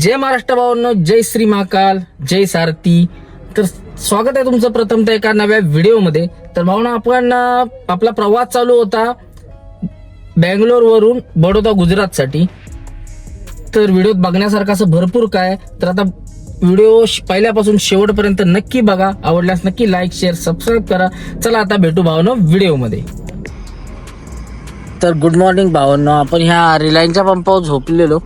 जय महाराष्ट्र भावांनो जय श्री महाकाल जय सारथी. तर स्वागत आहे तुमचं प्रथमतः एका नव्या व्हिडिओमध्ये. तर भावना आपण आपला प्रवास चालू होता बँगलोर वरून बडोदा गुजरातसाठी. तर व्हिडिओत बघण्यासारखं असं भरपूर काय. तर आता व्हिडिओ पहिल्यापासून शेवटपर्यंत नक्की बघा. आवडल्यास नक्की लाईक शेअर सबस्क्राईब करा. चला आता भेटू भावनो व्हिडिओमध्ये. तर गुड मॉर्निंग भावांनो आपण ह्या रिलायन्सच्या पंपावर झोपलेलो.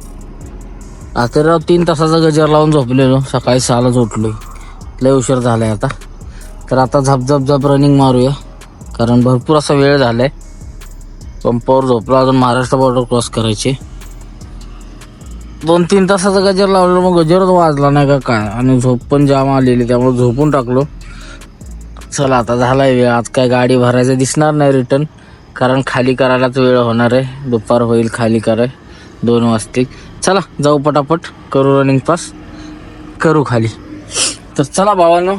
आता राव तीन तासाचा गजर लावून झोपलेलो. सकाळी सहालाच उठलो लय उशीर आहे आता. तर आता झप झप झप रनिंग मारूया. कारण भरपूर असा वेळ झाला आहे पंपावर झोपलो. अजून महाराष्ट्र बॉर्डर क्रॉस करायचे. दोन तीन तासाचा गजर लावला. मग गजरच वाजला नाही का काय? आणि झोप पण जाम आलेली. त्यामुळे झोपून टाकलो. चला आता झाला आहे वेळ. आज काय गाडी भरायचं दिसणार नाही रिटर्न कारण खाली करायलाच वेळ होणार आहे. दुपार होईल खाली कराय. दोन वाजतील. चला जाऊ पटापट. करू रनिंग पास करू खाली. तर चला भावांनो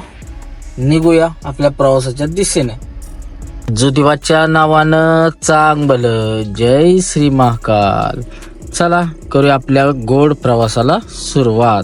निघूया आपल्या प्रवासाच्या दिशेने. ज्योतिबाच्या नावानं चांग जय श्री महाकाल. चला करूया आपल्या गोड प्रवासाला सुरुवात.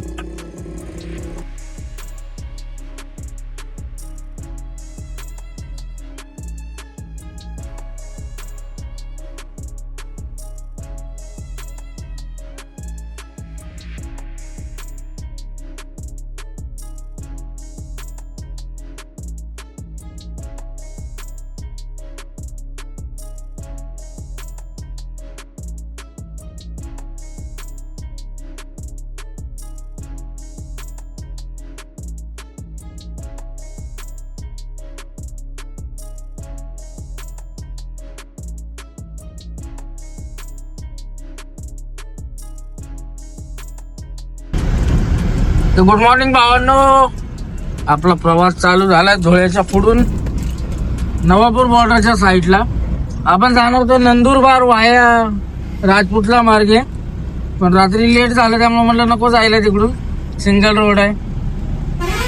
गुड मॉर्निंग भावांनो. आपला प्रवास चालू झालाय धुळ्याच्या पुढून. नवापूर बॉर्डरच्या साईडला आपण जाणार होतो नंदुरबार वाया राजपूतला मार्गे. पण रात्री लेट झालं त्यामुळे म्हटलं नको जायला तिकडून. सिंगल रोड आहे.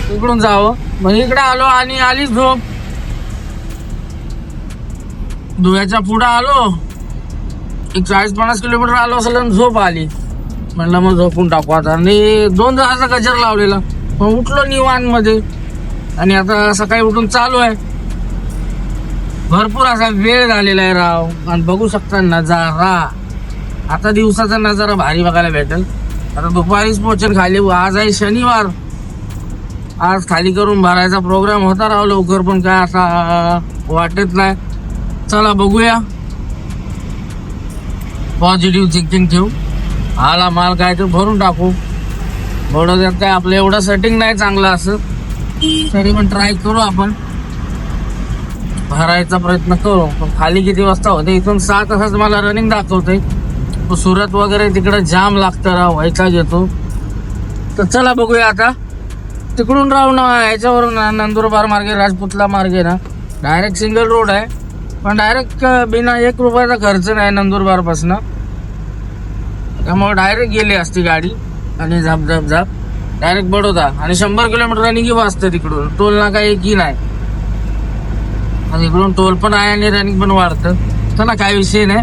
तिकडून जावं. मग इकडे आलो आणि आली झोप. धुळ्याच्या पुढं आलो. एक चाळीस पन्नास किलोमीटर आलो असेल झोप आली. म्हणलं मग झोपून टाकू. आता आणि दोन जणांचा गजर लावलेला. मग उठलो निवानमध्ये आणि आता सकाळी उठून चालू आहे. भरपूर असा वेळ झालेला आहे राव. आणि बघू शकता नजारा. आता दिवसाचा नजारा भारी बघायला भेटेल. आता दुपारीच पोचन खाली. आज आहे शनिवार. आज खाली करून भरायचा प्रोग्राम होता राव लवकर पण काय असा वाटत नाही. चला बघूया. पॉझिटिव्ह थिंकिंग ठेवू. आला माल काय तर भरून टाकू. बडोद्यात काय आपलं एवढं सेटिंग नाही चांगलं असं तरी पण ट्राय करू आपण. भरायचा प्रयत्न करू पण खाली किती वाजता होते? इथून सहा तासाच मला रनिंग दाखवते सुरत वगैरे तिकडे जाम लागतं राव व्हायचा घेतो. तर चला बघूया आता. तिकडून राहू ना ह्याच्यावरून नंदुरबार मार्गे राजपूतला मार्गे ना. डायरेक्ट सिंगल रोड आहे. पण डायरेक्ट बिना एक रुपयाचा खर्च नाही नंदुरबारपासून. त्यामुळे डायरेक्ट गेली असती गाडी आणि झाप झाप झाप. डायरेक्ट बडोदा. आणि शंभर किलोमीटर रनिंगही वाचतं तिकडून. टोल नाका एकही नाही. आणि इकडून टोल पण आहे आणि रनिंग पण वाढतं. चला काय विषय नाही.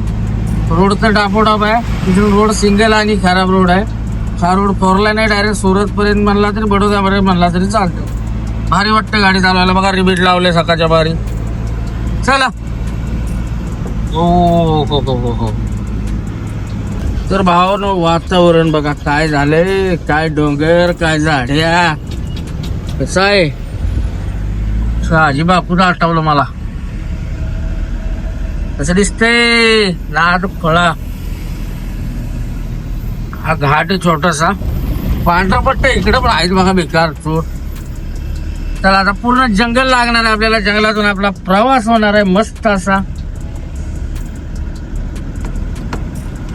रोड तर डापोडाप आहे. तिथून रोड सिंगल आणि खराब रोड आहे. हा रोड फोर नाही डायरेक्ट सुरतपर्यंत म्हणला तरी बडोद्यापर्यंत म्हणला तरी चालतं. भारी वाटतं गाडी चालवायला. बघा रिबीट लावले सकाळच्या भारी. चला. हो हो हो हो हो. तर भावानं वातावरण बघा काय झालंय? काय डोंगर काय झाड्या? कसं आहे? शहाजी बापूचं आठवलं मला? कसं दिसतंय? नाद फळा. हा घाट आहे छोटासा. पांढरा पट्टा इकडे पण आहेत बघा बेकार चोर. तर आता पूर्ण जंगल लागणार आहे आपल्याला. जंगलातून आपला प्रवास होणार आहे मस्त असा.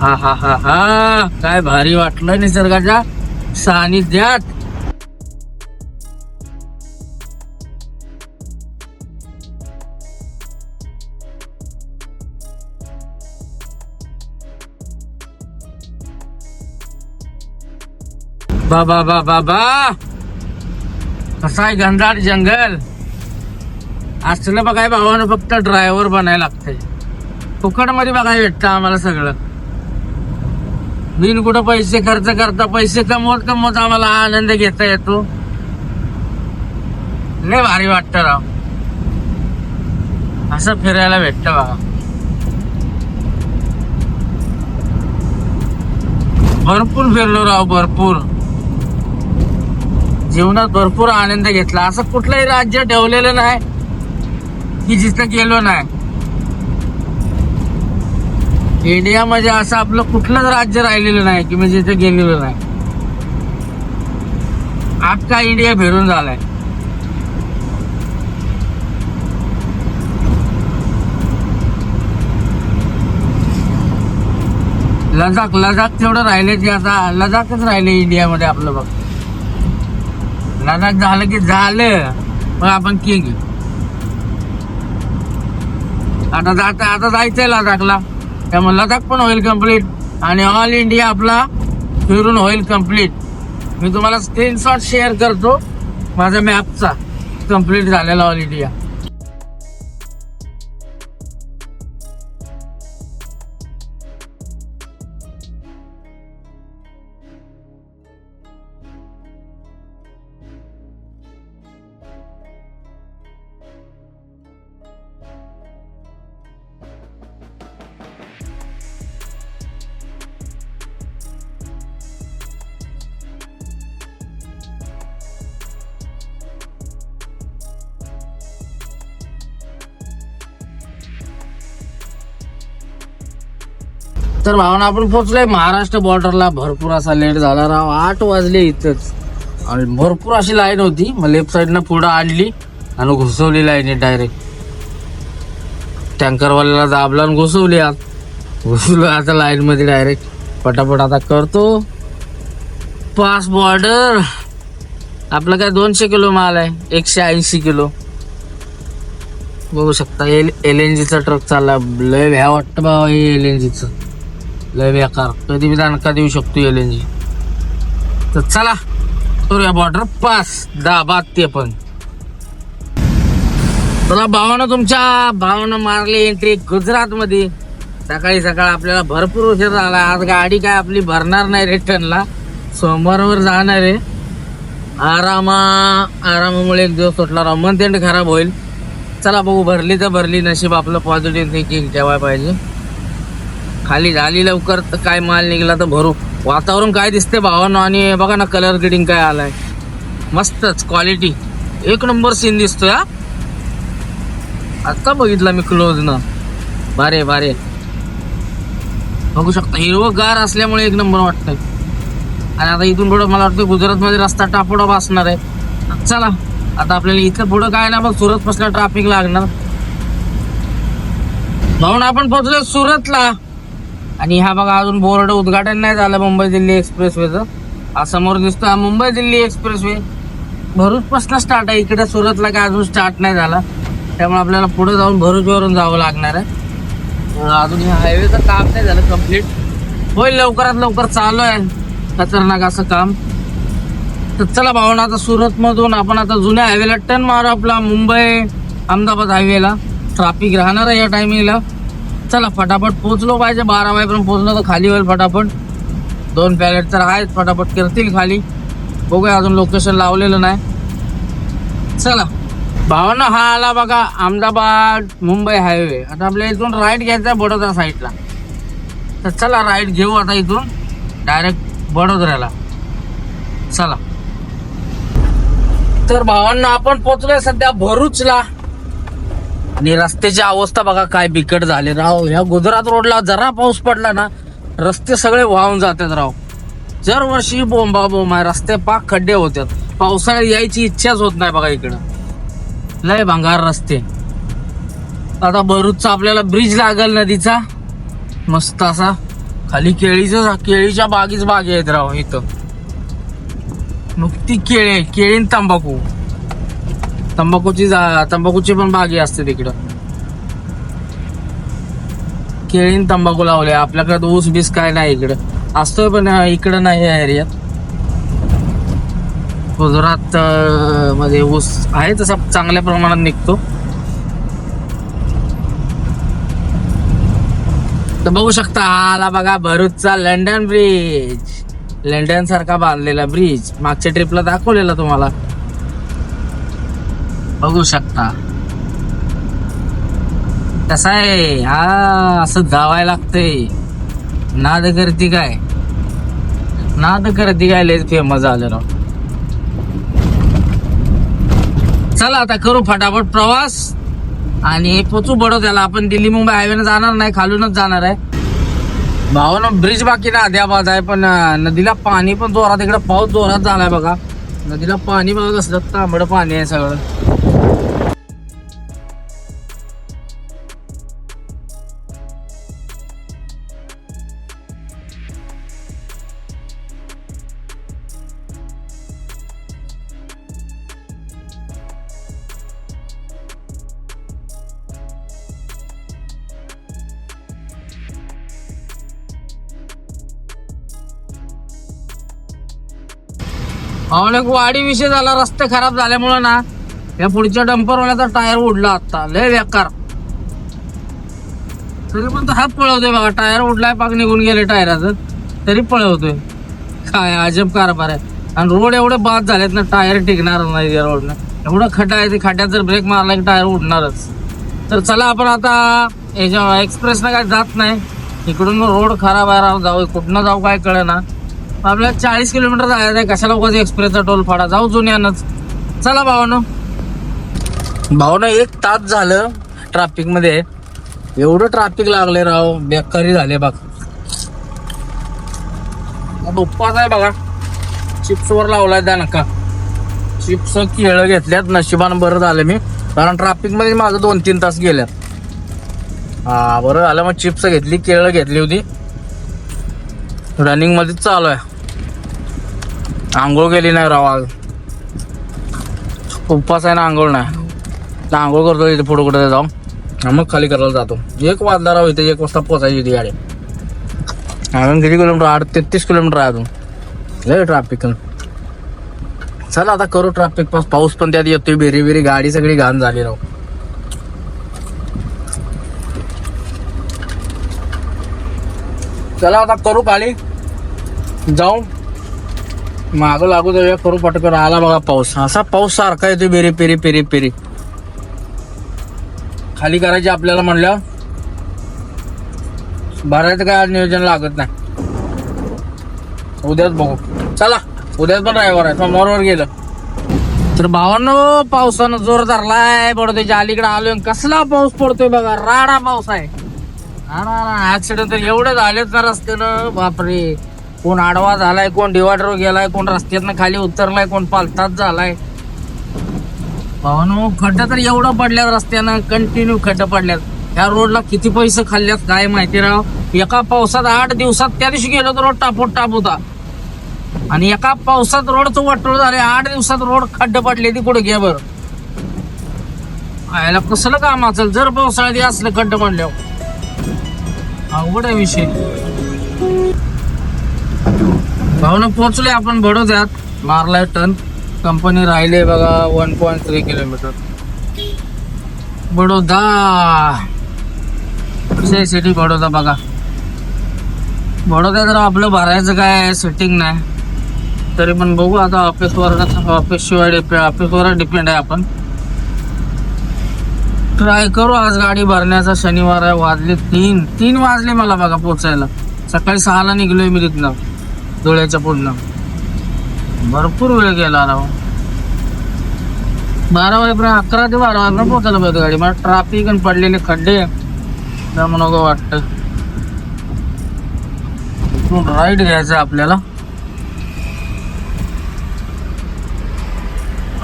हा हा हा हा. काय भारी वाटलं निसर्गाच्या सानिध्यात. बाबा बाबा बा कसं आहे घनदाट जंगल. असलं बघाय भावानं फक्त ड्रायव्हर बनायला लागतंय. फुकटमध्ये बघाय भेटतं आम्हाला सगळं. बिन कुठं पैसे खर्च करता? पैसे कमवत कमवत आम्हाला आनंद घेता येतो. लय भारी वाटत राव. असं फिरायला भेटत बघा भरपूर फिरलो राव भरपूर. जीवनात भरपूर आनंद घेतला. असं कुठलंही राज्य ठेवलेलं नाही की जिथं गेलो नाही. इंडियामध्ये असं आपलं कुठलंच राज्य राहिलेलं नाही की मी जिथे गेलेलो नाही. आपका इंडिया फिरून झालाय? लडाख लडाख तेवढं राहिले की आता लडाखच राहिले इंडियामध्ये आपलं बघ. लडाख झालं की झालं मग आपण किंग आता जाता आता जायचंय लडाखला. त्यामुळे लडाख पण होईल कंप्लीट आणि ऑल इंडिया आपला फिरून होईल कंप्लीट मी तुम्हाला स्क्रीनशॉट शेअर करतो. माझ्या मॅपचा कंप्लीट झालेला ऑल इंडिया तर भावना आपण पोहोचलोय महाराष्ट्र बॉर्डरला भरपूर असा लेट झाला राव. आठ वाजले इथंच. आणि भरपूर अशी लाईन होती. मग लेफ्ट साईडनं पुढं आणली आणि घुसवली लाईन डायरेक्ट टँकरवाल्याला दाबला आणि घुसवली आत. घुसलो आता लाईनमध्ये डायरेक्ट पटापट आता करतो. पास बॉर्डर आपलं काय दोनशे किलो माल आहे. एकशे ऐंशी किलो. बघू शकता एल एल एन जीचा ट्रक चालला. लय भ्या वाटतं बाबा हे एल एन जीचं लय बेकार. कधी बी दणका देऊ शकतो एल एन जी तर चला करूया बॉर्डर पास दहा बात ते पण. चला भावानं तुमच्या भावानं मारली एंट्री गुजरातमध्ये. सकाळी सकाळ आपल्याला भरपूर उशीर झाला. आज गाडी काय आपली भरणार नाही रिटर्नला. सोमवारवर जाणार आहे. आरामा आरामामुळे एक दिवस सुटला राव. खराब होईल. चला बघू भरली तर भरली. नशीब आपलं पॉझिटिव्ह थिंकिंग ठेवायला पाहिजे. खाली झाली लवकर तर काय माल निघला तर भरू. वातावरण काय दिसते भावानं आणि बघा ना कलर ग्रेडिंग काय आलाय. मस्तच क्वालिटी एक नंबर सीन दिसतोय हा. आता बघितला मी क्लोज ना. बारे बारे बघू शकता हिरवगार असल्यामुळे एक नंबर वाटतंय. आणि आता इथून पुढं मला वाटतं गुजरातमध्ये रस्ता टापोडा असणार आहे. चला आता आपल्याला इथं पुढं काय ना बघ सुरत पासून ट्रॅफिक लागणार. भाऊन आपण पोहोचलो सुरतला. आणि हा बघा अजून बोर्ड उद्घाटन नाही झालं मुंबई दिल्ली एक्सप्रेसवेचं. हा समोर दिसतो हा मुंबई दिल्ली एक्सप्रेसवे. भरूच स्टार्ट आहे. इकडे सुरतला काय अजून स्टार्ट नाही झाला. त्यामुळे आपल्याला पुढे जाऊन भरूचवरून जावं लागणार आहे. अजून ह्या हायवेचं काम नाही झालं कंप्लीट होईल लवकरात लवकर चालू आहे. खतरनाक असं काम. तर चला भावना आता सुरतमधून आपण आता जुन्या हायवेला टर्न मारू आपला मुंबई अहमदाबाद हायवेला ट्रॅफिक राहणार आहे या टायमिंगला चला फटाफट पोचलो पाहिजे. बारा वाजेपर्यंत पोचलो तर खाली होईल फटाफट. दोन पॅलेट तर आहेत फटाफट करतील खाली. बघूया अजून लोकेशन लावलेलं नाही. चला. भावना हा आला बघा अहमदाबाद मुंबई हायवे आता आपल्या इथून राईट घ्यायचा आहे बडोदरा साईडला तर चला राईट घेऊ आता इथून. डायरेक्ट बडोदऱ्याला. चला. तर भावांना आपण पोचलोय सध्या भरूचला. आणि रस्त्याची अवस्था बघा काय बिकट झाली. राव ह्या गुजरात रोडला जरा पाऊस पडला ना रस्ते सगळे वाहून जातात राव. दरवर्षी बोंबा बोंब आहे रस्ते पाक खड्डे होतात. पावसाळ्यात यायची इच्छाच होत नाही बघा इकडं. लय भंगार रस्ते. आता भरूचचा आपल्याला ब्रिज लागल नदीचा. मस्त असा. खाली केळीचं केळीच्या बागीच बागे आहेत राव इथं. नुकती केळे केळी तंबाखू. तंबाखूची जा तंबाखूची पण बागी असते तिकडं. केळीन तंबाखू लावले आपल्याकडे ऊस बीस काय नाही इकडं. असतोय पण इकडं नाही या एरियात गुजरात मध्ये ऊस आहे तसा चांगल्या प्रमाणात निघतो. तर बघू शकता आला बघा भरूचचा लंडन ब्रिज लंडन सारखा बांधलेला ब्रिज मागच्या ट्रिपला दाखवलेला तुम्हाला. बघू शकता. कसा आहे? हा असं धावायला लागतंय. नाद गर्दी काय? नाद गर्दी काय लय फेमस झालं राव. चला आता करू फटाफट प्रवास. आणि पोचू बडोद्याला आपण दिल्ली मुंबई हायवेने जाणार नाही खालूनच जाणार आहे. भावानं ब्रिज बाकी ना अद्याबाद आहे पण नदीला पाणी पण जोरात इकडे पाऊस जोरात झालाय बघा. नदीला पाणी बघा कसलं तांबडं पाणी आहे सगळं. अनेक एक वाडी विषय झाला रस्ते खराब झाल्यामुळे ना या पुढच्या डंपरवाल्याचा टायर उडला आता लय बेकार. तरी पण तर हात पळवतोय बघा टायर उडलाय पाक निघून गेले टायराचं तरी पळवतोय. काय अजब कारभार आहे. आणि रोड एवढे बाद झालेत ना टायर टिकणार नाही या रोडनं. एवढं खड्डा आहे ते खड्ड्यात जर ब्रेक मारला की टायर उडणारच. तर चला आपण आता याच्या एक्सप्रेसनं काय जात नाही. इकडून रोड खराब आहे राव जाऊ कुठनं जाऊ काय कळे ना आपल्याला चाळीस किलोमीटर जायचं आहे. कशाला उगाच एक्सप्रेसचा टोल फाडा? जाऊ जुन्यानंच चला भावानं. भावानं एक तास झालं ट्रॅफिकमध्ये. एवढं ट्रॅफिक लागले राव. बेकारी झाले बघ. उपवास आहे बघा. चिप्स वर लावलाय द्या नका. चिप्स केळं घेतल्यात. नशिबानं बरं झालं मी. कारण ट्रॅफिकमध्ये माझं दोन तीन तास गेल्यात. हा बरं झालं. मग चिप्स घेतली केळं घेतली होती. रनिंगमध्ये चालू आहे. आंघोळ केली नाही राव आज. उपवास आहे ना आंघोळ नाही. तर आंघोळ करतो इथे पुढे कुठे जाऊन. आणि मग खाली करायला जातो. एक वाजला राव इथे एक वाजता पोचायची इथे गाडी. अजून किती किलोमीटर? आठ तेहतीस किलोमीटर आहे अजून. लय ट्रॅफिक चला आता करू ट्रॅफिक पास पाऊस पण त्यात येतोय. बेरी बेरी गाडी सगळी घाण झाली राव. चला आता करू खाली. जाऊ माग लागू देऊया करू पटकन. आला बघा पाऊस. असा पाऊस सारखा येतोय बेरी पेरी पेरी पेरी. खाली करायची आपल्याला म्हणलं भरायचं काय आज नियोजन लागत नाही. उद्याच बघू. चला उद्याच पण ड्रायव्हर आहे. सोमवारवर गेलं. तर भावांनो पावसानं जोर धरलाय. बडोद्याच्या अलीकडे आलोय कसला पाऊस पडतोय बघा. राडा पाऊस आहे. ऍक्सिडेंट तर एवढे झालेच ना रस्त्यानं. बापरे. कोण आडवा झालाय कोण डिवायडर गेलाय कोण रस्त्यातनं खाली उतरलाय कोण पालतात झालाय. भावानो खड्डा तर एवढं पडल्यात रस्त्यानं कंटिन्यू खड्डा पडल्यात. ह्या रोडला किती पैसे खाल्ल्यात काय माहिती राव? एका पावसात आठ दिवसात त्या दिवशी गेलो तर रोड टापोट टाप होता. आणि एका पावसात रोडचं वाटोळ झाले आठ दिवसात रोड खड्डे पडले ती कुठे घ्या बरं? आयला कसलं काम असेल? जर पावसाळ्यात असलं खड्डे पडल्यावर. अवघड आहे विषय. भावना पोहोचले आपण बडोद्यात. मारलाय टन. कंपनी राहिले बघा one point three kilometre Baroda. City Baroda बघा. बडोदा तर आपलं भरायचं काय सेटिंग नाही. तरी पण बघू आता ऑफिसवर ऑफिसशिवाय डिपे ऑफिसवर डिपेंड आहे आपण. ट्राय करू आज गाडी भरण्याचा. शनिवार आहे वाजले तीन. तीन वाजले मला बघा पोचायला सकाळी सहाला निघलोय मी तिथनं. धुळ्याच्या पुढनं. भरपूर वेळ गेला राव. बारा वाजेपर्यंत अकरा ते बारा वाजेपर्यंत पोहोचायला पाहिजे गाडी. मला ट्राफिक आणि पडलेले खड्डे. त्यामुळे नको वाटतं. राईट घ्यायचं आपल्याला.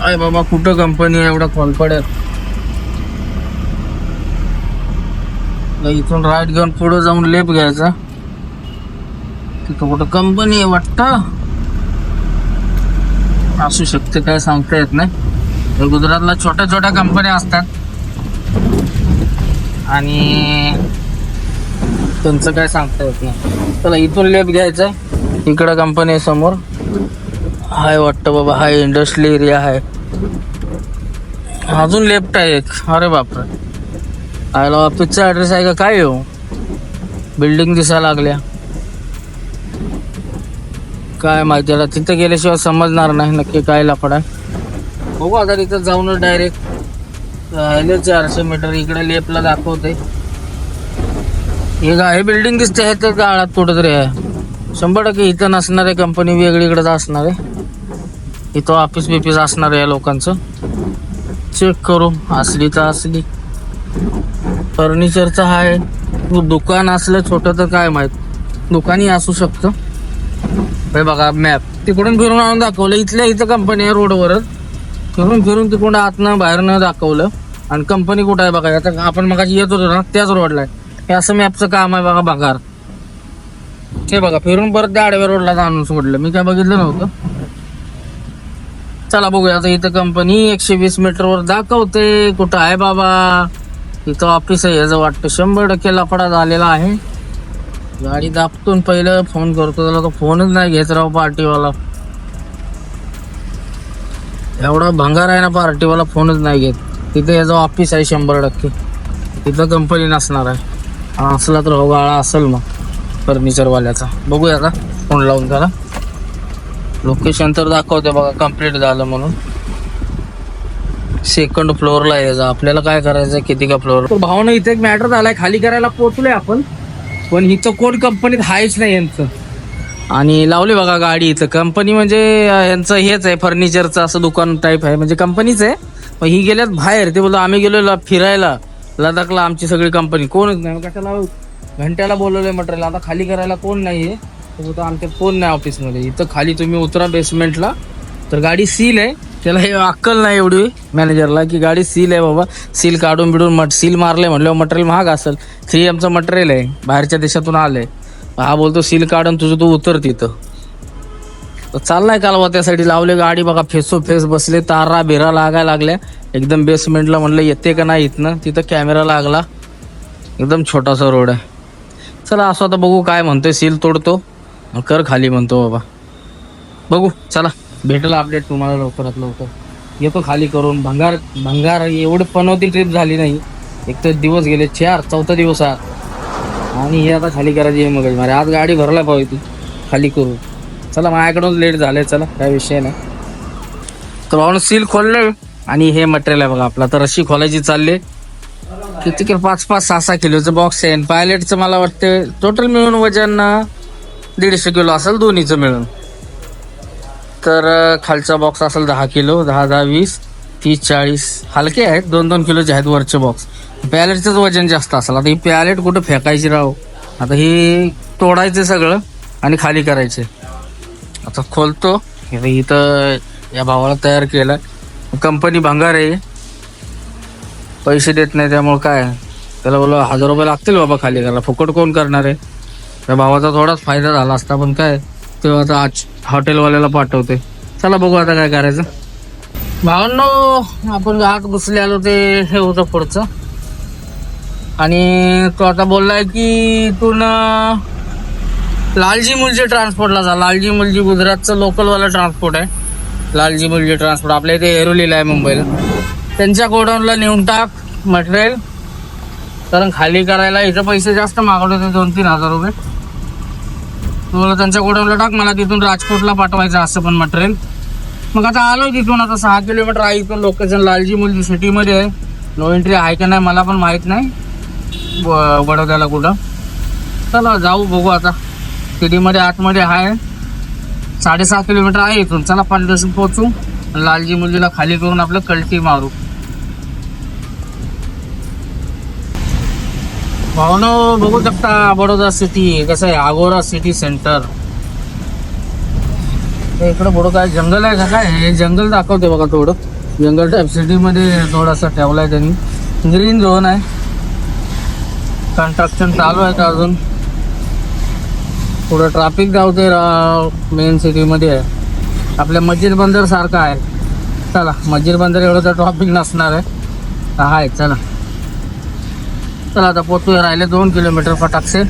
अरे बाबा कुठं कंपनी आहे? एवढा खोलपड्यात तर इथून राईट घेऊन पुढं जाऊन लेप घ्यायचा. तिथं कुठं कंपनी आहे वाटतं. असू शकते काय सांगता येत नाही. तर गुजरातला छोट्या छोट्या कंपन्या असतात. आणि त्यांचं काय सांगता येत नाही. चला इथून लेप घ्यायचा इकडं कंपनी आहे समोर. हाय वाटतं बाबा हाय इंडस्ट्रियल एरिया आहे अजून लेफ्ट आहे एक. अरे बापरे. आयला ऑफिसचा ॲड्रेस आहे का? काय येऊ बिल्डिंग हो? दिसायला लागल्या. काय माहिती आता तिथं गेल्याशिवाय समजणार नाही नक्की काय लाकड आहे. बघू आता तिथं जाऊनच डायरेक्ट राहिले चारशे मीटर इकडे लेपला दाखवते हे गा हे बिल्डिंग दिसते आहे तर गाळात कुठंतरी आहे. शंभर टक्के इथं नसणार आहे कंपनी वेगळीकडेच असणार आहे. इथं ऑफिस बिफिस असणार आहे या लोकांचं. चेक करू असली. तर असली फर्निचरचं आहे दुकान असलं छोटं तर काय माहीत. दुकानही असू शकतं. हे बघा मॅप तिकडून फिरून आणून दाखवलं. इथल्या इथं कंपनी आहे रोडवरच फिरून फिरून तिकडून आतनं बाहेरनं दाखवलं. आणि कंपनी कुठं आहे बघा आता आपण मग येत होतो ना त्याच रोडला आहे. हे असं मॅपचं काम आहे बघा बघार हे बघा फिरून परत त्या आडव्या रोडला आणून सोडलं. मी काय बघितलं नव्हतं. चला बघूया आता इथं कंपनी एकशे वीस मीटरवर दाखवते कुठं आहे बाबा? इथं ऑफिस आहे याचं वाटतं शंभर टक्के लफडा झालेला आहे. गाडी दाबतून पहिलं फोन करतो त्याला तो फोनच नाही घेत राव पार्टीवाला. एवढा भंगार आहे ना पार्टीवाला फोनच नाही घेत. तिथे याचं ऑफिस आहे शंभर टक्के. तिथं कंपनी नसणार आहे. असला तर गाळा असेल मग फर्निचरवाल्याचा बघूया आता फोन लावून त्याला. लोकेशन तर दाखवते बघा कंप्लीट झालं म्हणून. सेकंड फ्लोअरला यायचा आपल्याला काय करायचं किती का फ्लोअर भावना इथे एक मॅटर झालाय खाली करायला पोहोचलोय आपण. पण इथं कोण कंपनीत आहेच नाही यांचं. आणि लावले बघा गाडी इथं. कंपनी म्हणजे यांचं हेच आहे फर्निचरचं असं दुकान टाईप आहे. म्हणजे कंपनीच आहे. पण ही गेल्यात बाहेर. ते बोलतो आम्ही गेलो फिरायला. लडाखला आमची सगळी कंपनी कोणच नाही मग कशाला घंट्याला बोलवलंय मटेरियल? आता खाली करायला कोण नाही आहे तो आमच्यात कोण नाही ऑफिसमध्ये इथं खाली तुम्ही उतरा बेसमेंटला तर गाडी सील आहे. त्याला हे अक्कल नाही एवढी मॅनेजरला की गाडी सील आहे बाबा. सील काढून बिडून मट सील मारले म्हटल्यावर मटेरियल महाग असेल. थ्री एमचं मटेरियल आहे. बाहेरच्या देशातून आलंय. हा बोलतो सील काढून तुझं तू उतर तिथं. तर चाललाय कालवा त्यासाठी. लावले गाडी बघा. फेसो फेस बसले. तारा बिरा लागायला लागल्या. एकदम बेसमेंटला म्हणलं येते का नाही इथनं? तिथं कॅमेरा लागला. एकदम छोटासा रोड आहे. चला असं आता बघू काय म्हणतोय. सील तोडतो. कर खाली म्हणतो बाबा. बघू चला. भेटेल अपडेट तुम्हाला लवकरात लवकर. येतो खाली करून. भंगार भंगार एवढी पनवती ट्रिप झाली नाही. एक तर दिवस गेले चार चौथा दिवस आहात आणि हे आता खाली करायची आहे मग मारे आज गाडी भरला पाहिजे ती. खाली करू चला माझ्याकडूनच लेट झालं चला काय विषय नाही. तर आपण सील खोललं. आणि हे मटेरियल आहे बघा आपला. तर अशी खोलायची चालली. किती किलो? पाच पाच सहा सहा किलोचं बॉक्स आहे. पायलटचं मला वाटतं टोटल मिळून वजन दीडशे किलो असेल दोन्हीचं मिळून. तर खालचा बॉक्स असेल दहा किलो दहा दहा वीस तीस चाळीस. हलके आहेत दोन दोन किलोचे आहेत वरचे बॉक्स पॅलेटचंच वजन जास्त असेल. आता ही पॅलेट कुठं फेकायची राव? आता ही तोडायचं सगळं आणि खाली करायचे. आता खोलतो. इथं या भावाला तयार केलं. कंपनी भंगार आहे. पैसे देत नाही त्यामुळं काय? त्याला बोला हजार रुपये लागतील बाबा खाली करायला. फुकट कोण करणार आहे? त्या भावाचा थोडाच फायदा झाला असता पण काय? तेव्हा आता आज हॉटेलवाल्याला पाठवते. चला बघू आता काय करायचं. भावांनो आपण आत घुसले आलो ते हे होतं पुढचं. आणि तो आता बोललाय की इथून लालजी मुलजी ट्रान्सपोर्टला जा. लालजी मुलजी गुजरातचं लोकलवाला ट्रान्सपोर्ट आहे. लालजी मुलजी ट्रान्सपोर्ट. आपल्या इथे एरोलीला आहे मुंबईला. त्यांच्या गोडाऊनला नेऊन टाक मटेरियल कारण खाली करायला इथं पैसे जास्त मागवले होते दोन तीन हजार रुपये. तुला त्यांच्या गोडाऊनला टाक मला तिथून राजकोटला पाठवायचं असं पण मटेरियल मग आता आलो तिथून आता सहा किलोमीटर आहे इथून लोकेशन लालजी मुलजी सिटीमध्ये आहे. नो एंट्री आहे का नाही मला पण माहीत नाही. ब- बडोद्याला कुठं. चला जाऊ बघू आता. सिटीमध्ये आतमध्ये आहे. साडेसहा किलोमीटर आहे इथून. चला पाच दिवस पोहोचू. लालजी मुलजीला खाली करून आपलं कल्टी मारू. भावनो बघू शकता बडोदा सिटी कसं आहे आगोरा सिटी सेंटर इकडं पुढं काय जंगल आहे का काय? हे जंगल दाखवते बघा थोडं. जंगल टाईप सिटीमध्ये थोडासा आहे त्यांनी. ग्रीन झोन आहे. कन्स्ट्रक्शन चालू आहे का अजून? पुढं ट्रॅफिक धावते मेन सिटीमध्ये आहे आपल्या मस्जिद बंदर सारखं आहे. चला मस्जिद बंदर एवढं तर ट्रॅफिक नसणार आहे. आहे चला. चला आता पोचू राहिले दोन किलोमीटर फटाकसे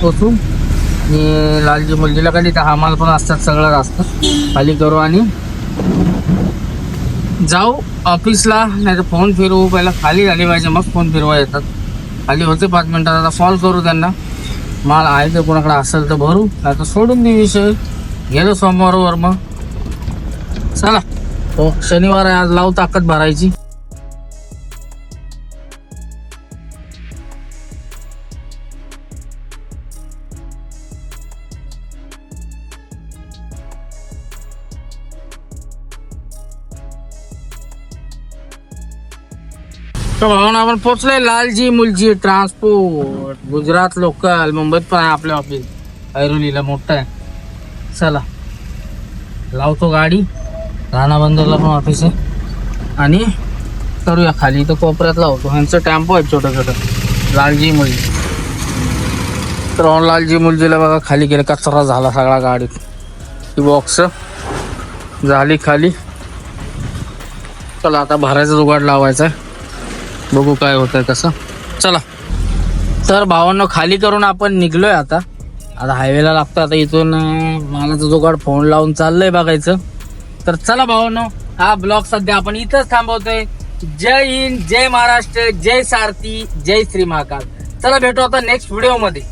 पोचू आणि लालजी मुलगीला खाली हा हमाल पण असतात सगळं असतं. खाली करू आणि जाऊ ऑफिसला नाही तर फोन फिरवू. पहिला खाली झाली पाहिजे मग फोन फिरवा येतात. खाली होते पाच मिनटात आता फॉल करू त्यांना. माल आहे तर कोणाकडे असेल तर भरू. नाही तर सोडून देऊ विषय. गेलो सोमवारवर मग. चला. हो शनिवार आहे आज लावू ताकद भरायची. तर भावना आपण पोचलोय लालजी मुलजी ट्रान्सपोर्ट गुजरात लोकल मुंबईत पण आहे आपले ऑफिस ऐरोलीला मोठं आहे चला लावतो गाडी राणा बंदरला पण ऑफिस आहे आणि करूया खाली तर कोपऱ्यात लावतो ह्यांचं टॅम्पो आहे छोटं छोटं लालजी मुलजी तर लालजी मुलजीला बघा खाली गेलं कचरा झाला सगळा गाडीत ही बॉक्स झाली खाली चला आता भरायचा जुगाड लावायचा आहे बघू काय होतंय कसं. चला. तर भावांनो खाली करून आपण निघलोय आता. आता हायवेला लागतं आता इथून मला मालाचा फोन लावून चाललंय बघायचं. तर चला भावांनो हा ब्लॉग सध्या आपण इथंच थांबवतोय. जय हिंद जय महाराष्ट्र जय सारथी जय श्री महाकाल. चला भेटू आता नेक्स्ट व्हिडिओमध्ये.